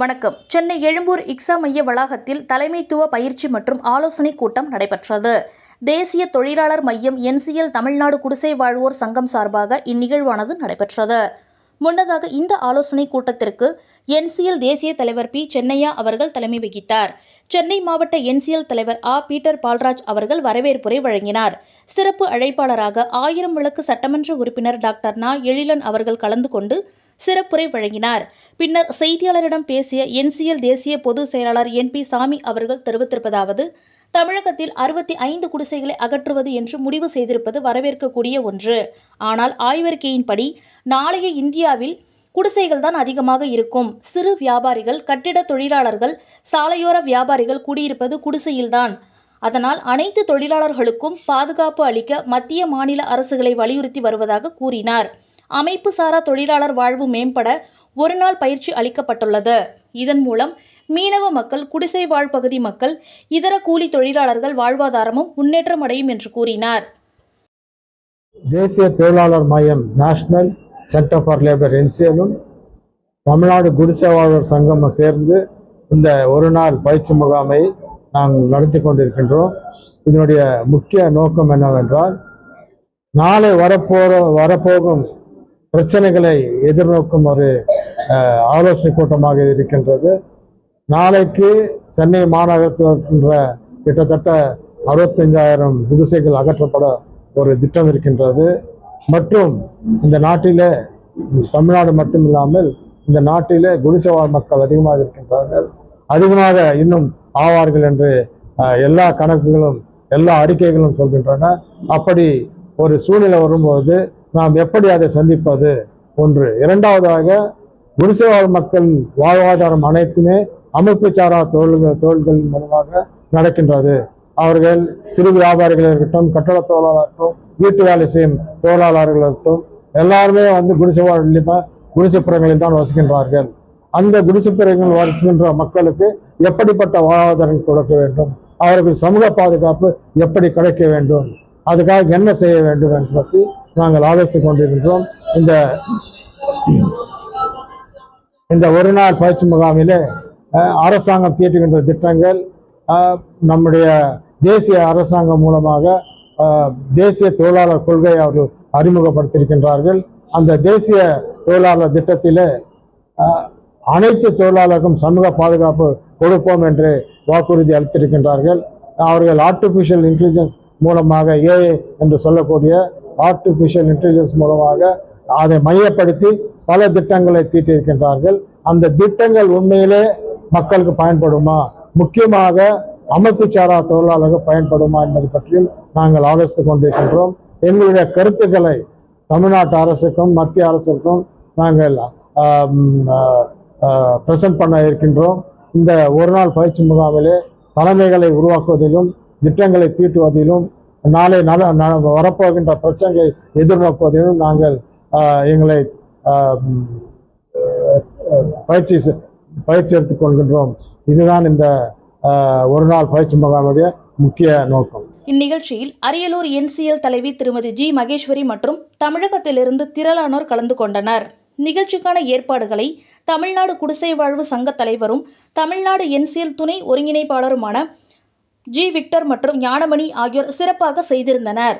வணக்கம். சென்னை எழும்பூர் இக்ஸா மைய வளாகத்தில் தலைமைத்துவ பயிற்சி மற்றும் ஆலோசனை கூட்டம் நடைபெற்றது. தேசிய தொழிலாளர் மையம் என்சிஎல் தமிழ்நாடு குடிசை வாழ்வோர் சங்கம் சார்பாக இந்நிகழ்வானது நடைபெற்றது. முன்னதாக இந்த ஆலோசனை கூட்டத்திற்கு என்சிஎல் தேசிய தலைவர் பி. சென்னையா அவர்கள் தலைமை வகித்தார். சென்னை மாவட்ட என்சிஎல் தலைவர் ஆ. பீட்டர் பால்ராஜ் அவர்கள் வரவேற்புரை வழங்கினார். சிறப்பு அழைப்பாளராக ஆயிரம் விளக்கு சட்டமன்ற உறுப்பினர் டாக்டர் நா. எழிலன் அவர்கள் கலந்து கொண்டு சிறப்புரை வழங்கினார். பின்னர் செய்தியாளரிடம் பேசிய என்சிஎல் தேசிய பொதுச் செயலாளர் என் பி சாமி அவர்கள் தெரிவித்திருப்பதாவது தமிழகத்தில் அறுபத்தி ஐந்து குடிசைகளை அகற்றுவது என்று முடிவு செய்திருப்பது வரவேற்கக்கூடிய ஒன்று. ஆனால் ஆய்வறிக்கையின்படி நாளைய இந்தியாவில் குடிசைகள் தான் அதிகமாக இருக்கும். சிறு வியாபாரிகள் கட்டிட தொழிலாளர்கள் சாலையோர வியாபாரிகள் குடியிருப்பது குடிசையில்தான். அதனால் அனைத்து தொழிலாளர்களுக்கும் பாதுகாப்பு அளிக்க மத்திய மாநில அரசுகளை வலியுறுத்தி வருவதாக கூறினார். அமைப்பு சாரா தொழிலாளர் வாழ்வு மேம்பட ஒரு நாள் பயிற்சி அளிக்கப்பட்டுள்ளது. இதன் மூலம் மீனவ மக்கள் குடிசை வாழ் பகுதி மக்கள் இதர கூலி தொழிலாளர்கள் வாழ்வாதாரமும் முன்னேற்றம் அடையும் என்று கூறினார். தேசிய தொழிலாளர் மையம் நேஷனல் சென்டர் ஃபார் லேபர் என்சிஎலும் தமிழ்நாடு குடிசைவாளர் சங்கமும் சேர்ந்து இந்த ஒரு நாள் பயிற்சி முகாமை நாங்கள் நடத்தி கொண்டிருக்கின்றோம். இதனுடைய முக்கிய நோக்கம் என்னவென்றால் நாளை வரப்போற வரப்போகும் பிரச்சனைகளை எதிர்நோக்கும் ஒரு ஆலோசனை கூட்டமாக இருக்கின்றது. நாளைக்கு சென்னை மாநகரத்தில் இருக்கின்ற கிட்டத்தட்ட அறுபத்தஞ்சாயிரம் குடிசைகள் அகற்றப்பட ஒரு திட்டம் இருக்கின்றது. மற்றும் இந்த நாட்டிலே தமிழ்நாடு மட்டும் இல்லாமல் இந்த நாட்டிலே குடிசை வாழ் மக்கள் அதிகமாக இருக்கின்றார்கள். அதிகமாக இன்னும் ஆவார்கள் என்று எல்லா கணக்குகளும் எல்லா அறிக்கைகளும் சொல்கின்றன. அப்படி ஒரு சூழ்நிலை வரும்போது நாம் எப்படி அதை சந்திப்பது? ஒன்று. இரண்டாவதாக குடிசைவாழ் மக்கள் வாழ்வாதாரம் அனைத்துமே அமைப்பு சாரா தொழில்கள் தொழில்கள் மூலமாக நடக்கின்றது. அவர்கள் சிறு வியாபாரிகள் இருக்கட்டும் கட்டட தொழிலாளர் இருக்கட்டும் வீட்டு வேலை செய்யும் தொழிலாளர்கள் இருக்கட்டும் எல்லாருமே வந்து குடிசை வாழ்வில் தான் குடிசைப்புறங்களில் தான் வசிக்கின்றார்கள். அந்த குடிசைப்புறங்கள் வசிக்கின்ற மக்களுக்கு எப்படிப்பட்ட வாழ்வாதாரம் கொடுக்க வேண்டும்? அவர்கள் சமூக பாதுகாப்பு எப்படி கிடைக்க வேண்டும்? அதுக்காக என்ன செய்ய வேண்டும் என்று பற்றி நாங்கள் ஆலோசித்துக் கொண்டிருக்கின்றோம் இந்த இந்த ஒரு நாள் பயிற்சி முகாமிலே அரசாங்கம் தீட்டுகின்ற திட்டங்கள் நம்முடைய தேசிய அரசாங்கம் மூலமாக தேசிய தொழிலாளர் கொள்கையை அவர்கள் அறிமுகப்படுத்தியிருக்கின்றார்கள். அந்த தேசிய தொழிலாளர் திட்டத்திலே அனைத்து தொழிலாளருக்கும் சமூக பாதுகாப்பு கொடுப்போம் என்று வாக்குறுதி அளித்திருக்கின்றார்கள். அவர்கள் ஆர்டிஃபிஷியல் இன்டெலிஜென்ஸ் மூலமாக ஏஐ என்று சொல்லக்கூடிய ஆர்டிஃபிஷியல் இன்டெலிஜென்ஸ் மூலமாக அதை மையப்படுத்தி பல திட்டங்களை தீட்டியிருக்கின்றார்கள். அந்த திட்டங்கள் உண்மையிலே மக்களுக்கு பயன்படுமா? முக்கியமாக அமைப்பு சாரா தொழிலாளர்கள் பயன்படுமா என்பது பற்றியும் நாங்கள் ஆலோசித்துக் கொண்டிருக்கின்றோம். எங்களுடைய கருத்துக்களை தமிழ்நாட்டு அரசுக்கும் மத்திய அரசுக்கும் நாங்கள் பிரசன்ட் பண்ண இருக்கின்றோம். இந்த ஒரு நாள் பயிற்சி முகாமிலே தலைமைகளை உருவாக்குவதிலும் திட்டங்களை தீட்டுவதிலும் நாளை நல வரப்போகின்ற பிரச்சனைகளை எதிர்நோக்குவதிலும் நாங்கள் எங்களை பயிற்சி செ- பயிற்சி எடுத்துக் கொள்கின்றோம். இதுதான் இந்த ஒரு நாள் பயிற்சி முகாமுடைய முக்கிய நோக்கம். இந்நிகழ்ச்சியில் அரியலூர் என்சிஎல் தலைவி திருமதி ஜி மகேஸ்வரி மற்றும் தமிழகத்திலிருந்து திரளானோர் கலந்து கொண்டனர். நிகழ்ச்சிக்கான ஏற்பாடுகளை தமிழ்நாடு குடிசை வாழ்வு சங்க தலைவரும் தமிழ்நாடு என்சிஎல் துணை ஒருங்கிணைப்பாளருமான ஜி. விக்டர் மற்றும் ஞானமணி ஆகியோர் சிறப்பாக செய்திருந்தனர்.